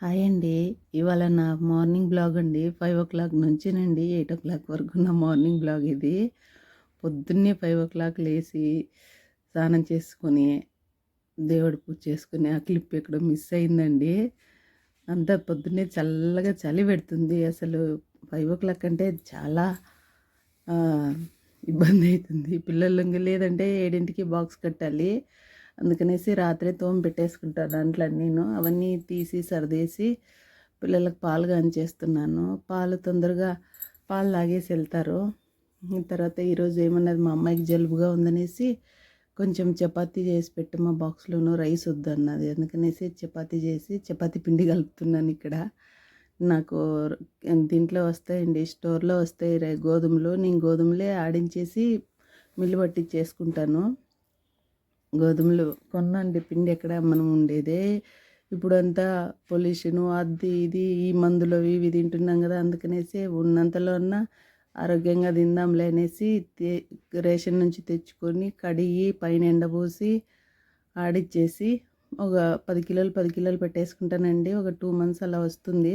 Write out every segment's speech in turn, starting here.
Hi అండి. ఇవాళ నా మార్నింగ్ బ్లాగ్ అండి. ఫైవ్ ఓ క్లాక్ నుంచినండి. ఎయిట్ ఓ క్లాక్ వరకు నా మార్నింగ్ బ్లాగ్ ఇది. పొద్దున్నే ఫైవ్ ఓ క్లాక్ లేచి స్నానం చేసుకొని దేవుడి పూజ చేసుకుని ఆ క్లిప్ ఎక్కడో మిస్ అయిందండి. అంతా పొద్దున్నే చల్లగా చలి పెడుతుంది. అసలు ఫైవ్ ఓ క్లాక్ అంటే చాలా ఇబ్బంది అవుతుంది. పిల్లలు ఇంకా లేదంటే ఏడింటికి బాక్స్ కట్టాలి. అందుకనేసి రాత్రే తోమ పెట్టేసుకుంటాను దాంట్లో నేను అవన్నీ తీసి సర్దేసి పిల్లలకు పాలు చేస్తున్నాను పాలు తొందరగా పాలు లాగేసి వెళ్తారు. తర్వాత ఈరోజు ఏమన్నది మా అమ్మాయికి జలుబుగా ఉందనేసి కొంచెం చపాతీ చేసి పెట్టి మా బాక్స్లోనూ రైస్ వద్దన్నది. అందుకనేసి చపాతీ చేసి చపాతీ పిండి కలుపుతున్నాను ఇక్కడ. నాకు దీంట్లో వస్తాయండి స్టోర్లో వస్తాయి రై- గోధుమలు. నేను గోధుమలే ఆడించేసి మిల్లు పట్టించేసుకుంటాను. గోధుమలు కొనండి పిండి ఎక్కడ మనం ఉండేదే. ఇప్పుడంతా పొల్యూషన్ పొల్యూషను అది ఇది ఈ మందులు అవి ఇవి తింటున్నాం కదా అందుకనేసి ఉన్నంతలో ఉన్న ఆరోగ్యంగా తిందాంలే అనేసి రేషన్ నుంచి తెచ్చుకొని కడిగి పైన ఎండబోసి ఆడిచ్చేసి ఒక పది కిలోలు పది కిలోలు పెట్టేసుకుంటానండి. ఒక టూ మంత్స్ అలా వస్తుంది.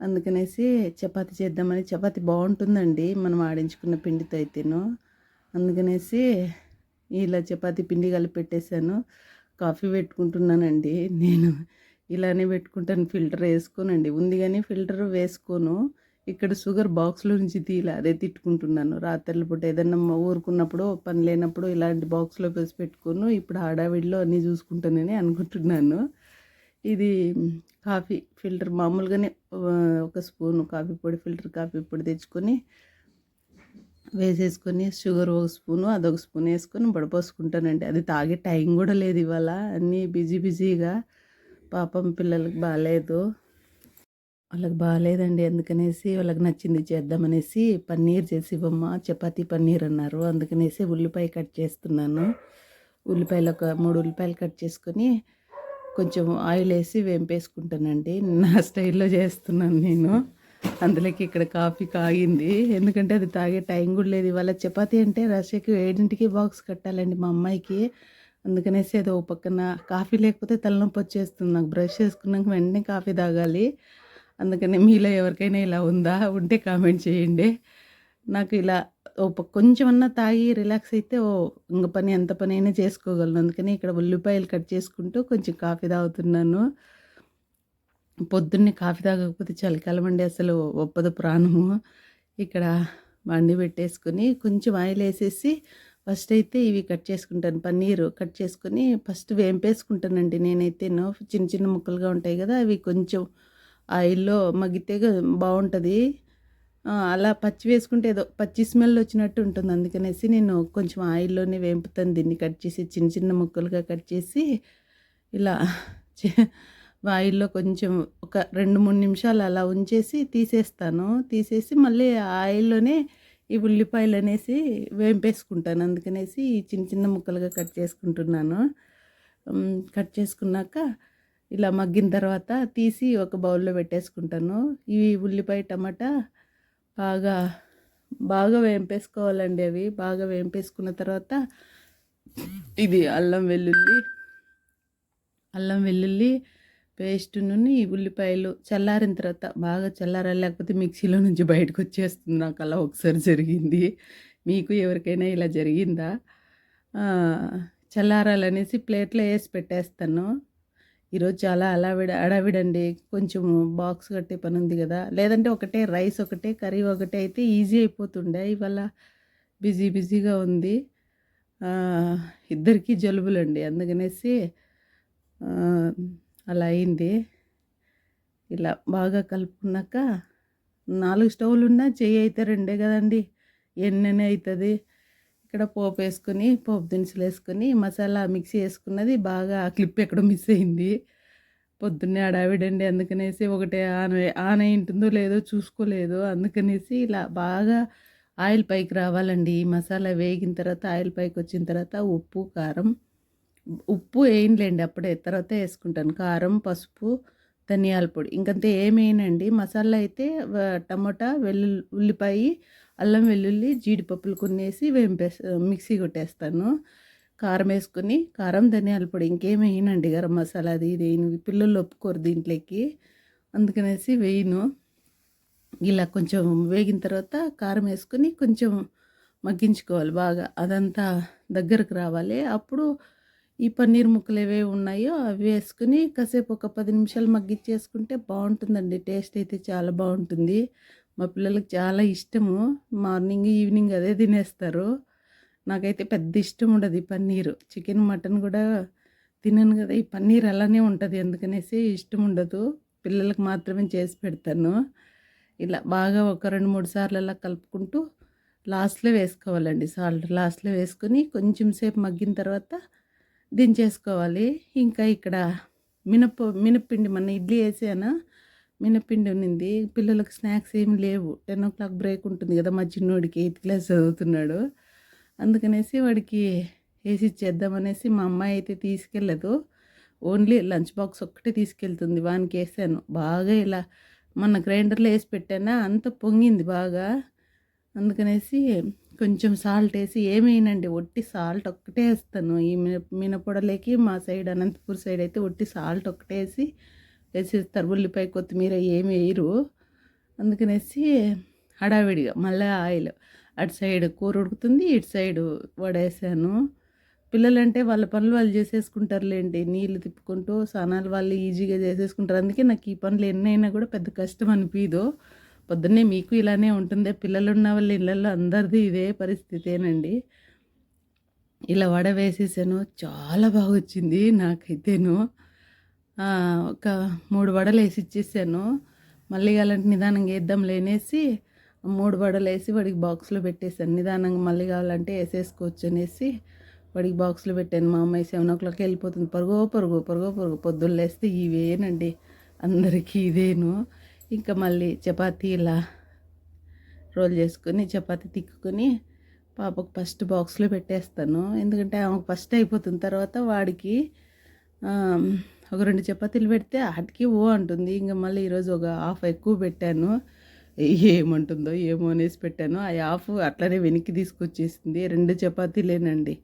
అందుకనేసి చపాతి చేద్దామని చపాతి బాగుంటుందండి. మనం ఆడించుకున్న పిండితో అయితేను. అందుకనేసి ఇలా చపాతి పిండి కలిపి పెట్టేశాను కాఫీ పెట్టుకుంటున్నానండి. నేను ఇలానే పెట్టుకుంటాను. ఫిల్టర్ వేసుకోనండి. ఉంది కానీ ఫిల్టర్ వేసుకోను. ఇక్కడ షుగర్ బాక్స్లో నుంచి తీలా అదే తిట్టుకుంటున్నాను. రాత్రుల పూట ఏదన్నా మా ఊరుకున్నప్పుడు పని లేనప్పుడు ఇలాంటి బాక్స్లో వేసి పెట్టుకోను. ఇప్పుడు హడావిడిలో అన్నీ చూసుకుంటానని అనుకుంటున్నాను. ఇది కాఫీ ఫిల్టర్ మామూలుగానే ఒక స్పూను కాఫీ పొడి ఫిల్టర్ కాఫీ పొడి తెచ్చుకొని వేసేసుకొని షుగర్ ఒక స్పూను అదొక స్పూన్ వేసుకొని బడపోసుకుంటానండి. అది తాగే టైం కూడా లేదు ఇవాళ. అన్నీ బిజీ బిజీగా. పాపం పిల్లలకి బాగాలేదు వాళ్ళకి బాగాలేదండి అందుకనేసి వాళ్ళకి నచ్చింది చేద్దామనేసి పన్నీర్ చేసి ఇవ్వమ్మ చపాతీ పన్నీర్ అన్నారు. అందుకనేసి ఉల్లిపాయ కట్ చేస్తున్నాను. ఉల్లిపాయలు ఒక మూడు ఉల్లిపాయలు కట్ చేసుకొని కొంచెం ఆయిల్ వేసి వేంపేసుకుంటానండి. నా స్టైల్లో చేస్తున్నాను నేను. అందులోకి ఇక్కడ కాఫీ కాగింది. ఎందుకంటే అది తాగే టైం కూడా లేదు. ఇవాళ చపాతి అంటే రషకి ఏడింటికి బాక్స్ కట్టాలండి మా అమ్మాయికి. అందుకనేసి అది ఓ పక్కన కాఫీ లేకపోతే తలనొప్పి వచ్చేస్తుంది. నాకు బ్రష్ చేసుకున్నాక వెంటనే కాఫీ తాగాలి. అందుకని మీలో ఎవరికైనా ఇలా ఉందా? ఉంటే కామెంట్ చేయండి. నాకు ఇలా ఓ ప- కొంచెమన్నా తాగి రిలాక్స్ అయితే ఓ ఇంక పని ఎంత పని అయినా చేసుకోగలను. అందుకని ఇక్కడ ఉల్లిపాయలు కట్ చేసుకుంటూ కొంచెం కాఫీ తాగుతున్నాను. పొద్దున్నే కాఫీ తాగకపోతే చలికాలం అండి అసలు ఒప్పదు ప్రాణము. ఇక్కడ వండి పెట్టేసుకొని కొంచెం ఆయిల్ వేసేసి ఫస్ట్ అయితే ఇవి కట్ చేసుకుంటాను. పన్నీరు కట్ చేసుకొని ఫస్ట్ వేంపేసుకుంటానండి నేనైతే. చిన్న చిన్న ముక్కలుగా ఉంటాయి కదా అవి కొంచెం ఆయిల్లో మగ్గితే బాగుంటుంది. అలా పచ్చి వేసుకుంటే ఏదో పచ్చి స్మెల్ వచ్చినట్టు ఉంటుంది. అందుకనేసి నేను కొంచెం ఆయిల్లోనే వేంపుతాను. దీన్ని కట్ చేసి చిన్న చిన్న ముక్కలుగా కట్ చేసి ఇలా చే- ఆయిల్లో కొంచెం ఒక రెండు మూడు నిమిషాలు అలా ఉంచేసి తీసేస్తాను. తీసేసి మళ్ళీ ఆయిల్లోనే ఈ ఉల్లిపాయలు అనేసి వేంపేసుకుంటాను. అందుకనేసి ఈ చిన్న చిన్న ముక్కలుగా కట్ చేసుకుంటున్నాను. కట్ చేసుకున్నాక ఇలా మగ్గిన తర్వాత తీసి ఒక బౌల్లో పెట్టేసుకుంటాను. ఈ ఉల్లిపాయ టమాటా బాగా బాగా వేంపేసుకోవాలండి అవి. బాగా వేంపేసుకున్న తర్వాత ఇది అల్లం వెల్లుల్లి అల్లం వెల్లుల్లి పేస్ట్ నుండి ఈ ఉల్లిపాయలు చల్లారిన తర్వాత బాగా చల్లారాలి లేకపోతే మిక్సీలో నుంచి బయటకు వచ్చేస్తుంది నాకు అలా ఒకసారి జరిగింది. మీకు ఎవరికైనా ఇలా జరిగిందా? చల్లారాలనేసి ప్లేట్లో వేసి పెట్టేస్తాను. ఈరోజు చాలా అలావిడ అడావిడండి. కొంచెం బాక్స్ కట్టే పని ఉంది కదా. లేదంటే ఒకటే రైస్ ఒకటే కర్రీ ఒకటే అయితే ఈజీ అయిపోతుండే. ఇవాళ బిజీ బిజీగా ఉంది. ఇద్దరికీ జలుబులండి. అందుకనేసి అలా అయింది. ఇలా బాగా కలుపుకున్నాక నాలుగు స్టవ్లు ఉన్నా చెయ్యి అయితే రెండే కదండి. ఎన్నెనే అవుతుంది ఇక్కడ పోపు వేసుకొని పోపు దినుసులు వేసుకొని మసాలా మిక్సీ వేసుకున్నది బాగా క్లిప్ ఎక్కడో మిస్ అయింది. పొద్దున్నే అడావిడండి అందుకనేసి ఒకటే ఆన్ ఆన్ అయి ఉంటుందో లేదో చూసుకోలేదు. అందుకనేసి ఇలా బాగా ఆయిల్ పైకి రావాలండి. ఈ మసాలా వేగిన తర్వాత ఆయిల్ పైకి వచ్చిన తర్వాత ఉప్పు కారం ఉప్పు వేయనులేండి అప్పుడే తర్వాత వేసుకుంటాను. కారం పసుపు ధనియాల పొడి. ఇంకంతే ఏమేయనండి. మసాలా అయితే టమోటా వెల్లుల్లి ఉల్లిపాయ అల్లం వెల్లుల్లి జీడిపప్పులు కొన్నేసి వేంపేస్ మిక్సీ కొట్టేస్తాను. కారం వేసుకొని కారం ధనియాల పొడి ఇంకేం వేయనండి. గరం మసాలా అది ఇది వేయను. పిల్లలు ఒప్పుకోరు దీంట్లోకి. అందుకనేసి వేయను. ఇలా కొంచెం వేగిన తర్వాత కారం వేసుకొని కొంచెం మగ్గించుకోవాలి బాగా. అదంతా దగ్గరకు రావాలి. అప్పుడు ఈ పన్నీర్ ముక్కలు ఏవే ఉన్నాయో అవి వేసుకుని కాసేపు ఒక పది నిమిషాలు మగ్గిచ్చేసుకుంటే బాగుంటుందండి. టేస్ట్ అయితే చాలా బాగుంటుంది. మా పిల్లలకి చాలా ఇష్టము. మార్నింగ్ ఈవినింగ్ అదే తినేస్తారు. నాకైతే పెద్ద ఇష్టం ఉండదు ఈ పన్నీరు. చికెన్ మటన్ కూడా తినను కదా ఈ పన్నీర్ అలానే ఉంటుంది. ఎందుకనేసి ఇష్టం ఉండదు. పిల్లలకు మాత్రమే చేసి పెడతాను. ఇలా బాగా ఒక రెండు మూడు సార్లు అలా కలుపుకుంటూ లాస్ట్లో వేసుకోవాలండి. సాల్ట్ లాస్ట్లో వేసుకొని కొంచెం సేపు మగ్గిన తర్వాత దించేసుకోవాలి. ఇంకా ఇక్కడ మినప మినప్పిండి మన ఇడ్లీ వేసాను మినప్పిండి ఉన్నింది. పిల్లలకు స్నాక్స్ ఏమి లేవు. టెన్ ఓ క్లాక్ బ్రేక్ ఉంటుంది కదా మా చిన్నోడికి ఎయిత్ క్లాస్ చదువుతున్నాడు. అందుకనేసి వాడికి వేసి ఇచ్చేద్దామనేసి మా అమ్మాయి అయితే తీసుకెళ్ళదు. ఓన్లీ లంచ్ బాక్స్ ఒక్కటే తీసుకెళ్తుంది. వానికి వేసాను. బాగా ఇలా మన గ్రైండర్లో వేసి పెట్టానా అంత పొంగింది బాగా. అందుకనేసి కొంచెం సాల్ట్ వేసి ఏమేనండి ఒట్టి సాల్ట్ ఒక్కటే వేస్తాను. ఈ మిన మినపొడలేకి మా సైడ్ అనంతపూర్ సైడ్ అయితే ఒట్టి సాల్ట్ ఒక్కటే వేసి వేసేస్తారు. ఉల్లిపాయ కొత్తిమీర ఏమి వేయరు. అందుకనేసి హడావిడిగా మళ్ళీ ఆయిల్ అటు సైడ్ కూర ఉడుకుతుంది ఇటు సైడ్ వడేసాను. పిల్లలంటే వాళ్ళ పనులు వాళ్ళు చేసేసుకుంటారులేండి. నీళ్ళు తిప్పుకుంటూ స్నానాలు వాళ్ళు ఈజీగా చేసేసుకుంటారు. అందుకే నాకు ఈ పనులు ఎన్నైనా కూడా పెద్ద కష్టం అనిపించదు పొద్దున్నే మీకు ఇలానే ఉంటుంది. పిల్లలు ఉన్న వాళ్ళ ఇళ్ళల్లో అందరిది ఇదే పరిస్థితేనండి. ఇలా వడ వేసేసాను. చాలా బాగా వచ్చింది నాకైతేను ఒక మూడు వడలు వేసి ఇచ్చేసాను మళ్ళీ కావాలంటే నిదానంగా వేద్దాం లేనేసి మూడు వడలు వేసి వాడికి బాక్స్లో పెట్టేశాను నిదానంగా మళ్ళీ కావాలంటే వేసేసుకోవచ్చు అనేసి వాడికి బాక్స్లో పెట్టాను. మా అమ్మాయి సెవెన్ ఓ క్లాక్ వెళ్ళిపోతుంది. పరుగో పరుగు పరుగో పరుగు. పొద్దున్న లేస్తే ఇవేనండి. అందరికీ ఇదేను. ఇంకా మళ్ళీ చపాతీ ఇలా రోల్ చేసుకొని చపాతీ తిక్కుకొని పాపకు ఫస్ట్ బాక్స్లో పెట్టేస్తాను. ఎందుకంటే ఆమెకు ఫస్ట్ అయిపోతున్న తర్వాత వాడికి ఒక రెండు చపాతీలు పెడితే వాటికి ఓ అంటుంది. ఇంకా మళ్ళీ ఈరోజు ఒక హాఫ్ ఎక్కువ పెట్టాను. ఏమంటుందో ఏమో అనేసి పెట్టాను. ఆ హాఫ్ అట్లనే వెనక్కి తీసుకొచ్చేసింది. రెండు చపాతీలేనండి.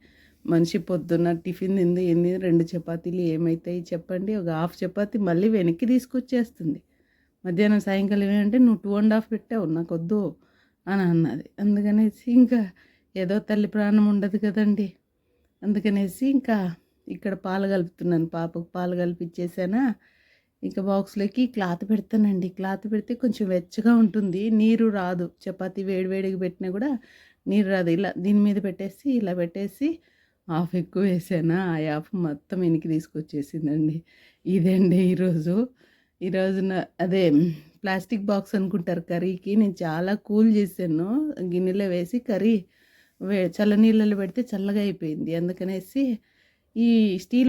మనిషి పొద్దున్న టిఫిన్ తింది ఎన్ని రెండు చపాతీలు ఏమవుతాయి చెప్పండి. ఒక హాఫ్ చపాతీ మళ్ళీ వెనక్కి తీసుకొచ్చేస్తుంది. మధ్యాహ్నం సాయంకాలం ఏమంటే నువ్వు టూ అండ్ హాఫ్ పెట్టావు నాకు వద్దు అని అన్నది. అందుకనేసి ఇంకా ఏదో తల్లి ప్రాణం ఉండదు కదండి. అందుకనేసి ఇంకా ఇక్కడ పాలు కలుపుతున్నాను. పాపకు పాలు కలిపిచ్చేసానా. ఇంకా బాక్స్లోకి క్లాత్ పెడతానండి. క్లాత్ పెడితే కొంచెం వెచ్చగా ఉంటుంది. నీరు రాదు. చపాతి వేడివేడిగా పెట్టినా కూడా నీరు రాదు. ఇలా దీని మీద పెట్టేసి ఇలా పెట్టేసి ఆఫ్ ఎక్కువ వేసానా. ఆ హాఫ్ మొత్తం వెనక్కి తీసుకొచ్చేసిందండి. ఇదండి ఈరోజు. ఈరోజు అదే ప్లాస్టిక్ బాక్స్ అనుకుంటారు కర్రీకి. నేను చాలా కూల్ చేశాను. గిన్నెలో వేసి కర్రీ వే చల్ల నీళ్ళలో పెడితే చల్లగా అయిపోయింది. అందుకనేసి ఈ స్టీల్